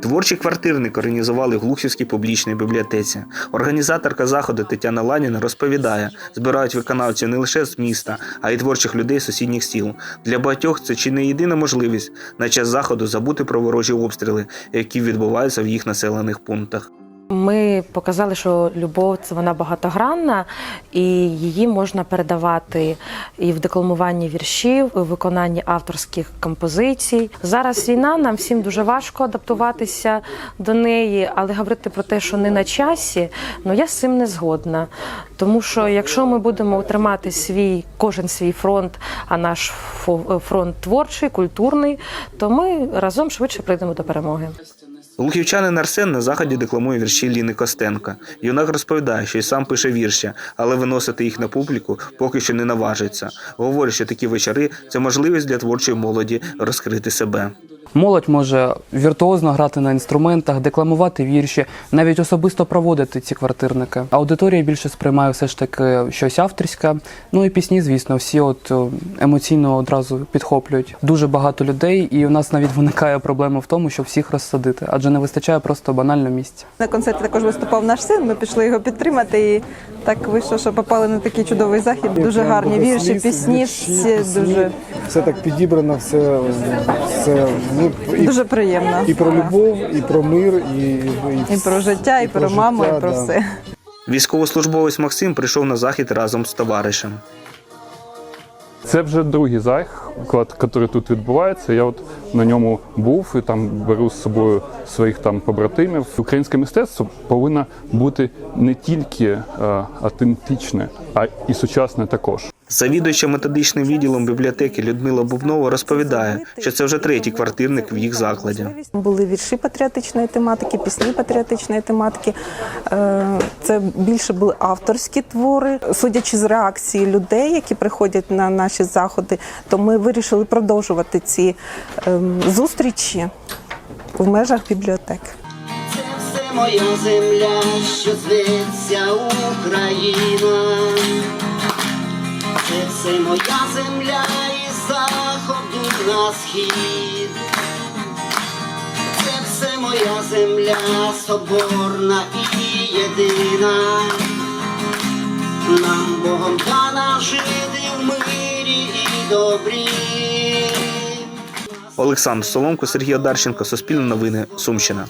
Творчий квартирник організували в Глухівській публічній бібліотеці. Організаторка заходу Тетяна Ланіна розповідає, збирають виконавців не лише з міста, а й творчих людей з сусідніх сіл. Для багатьох це чи не єдина можливість на час заходу забути про ворожі обстріли, які відбуваються в їх населених пунктах. Ми показали, що любов це вона багатогранна, і її можна передавати і в декламуванні віршів, і в виконанні авторських композицій. Зараз війна, нам всім дуже важко адаптуватися до неї, але говорити про те, що не на часі, ну я з цим не згодна. Тому що якщо ми будемо тримати свій кожен свій фронт, а наш фронт творчий, культурний, то ми разом швидше прийдемо до перемоги. Лухівчанин Арсен на заході декламує вірші Ліни Костенка. Юнак розповідає, що й сам пише вірші, але виносити їх на публіку поки що не наважиться. Говорить, що такі вечори це можливість для творчої молоді розкрити себе. Молодь може віртуозно грати на інструментах, декламувати вірші, навіть особисто проводити ці квартирники. Аудиторія більше сприймає все ж таки щось авторське. Ну і пісні, звісно, всі от е, емоційно одразу підхоплюють. Дуже багато людей, і у нас навіть виникає проблема в тому, щоб всіх розсадити, адже не вистачає просто банально місця. На концерті також виступав наш син. Ми пішли його підтримати. І так вийшло, що попали на такий чудовий захід. Дуже гарні вірші, пісні. Всі дуже все так підібрано, все, все ну, і, дуже приємно. і про любов, і про мир, і, і, І про життя, і про маму, і про да. все. Військовослужбовець Максим прийшов на захід разом з товаришем. Це вже другий заклад, який тут відбувається. Я от на ньому був і там беру з собою своїх там побратимів. Українське мистецтво повинно бути не тільки е, автентичне, а і сучасне також. Завідуюча методичним відділом бібліотеки Людмила Бубнова розповідає, що це вже третій квартирник в їх закладі. Були вірші патріотичної тематики, пісні патріотичної тематики. Е, Це більше були авторські твори. Судячи з реакції людей, які приходять на наші заходи, то ми вирішили продовжувати ці ем, зустрічі в межах бібліотеки. Це все моя земля, що зветься Україна. Це моя земля із заходу на схід. Це все моя земля, соборна і єдина. Нам Богом дана жити в мирі і добрі. Олександр Соломко, Сергій Одарченко, Суспільне новини, Сумщина.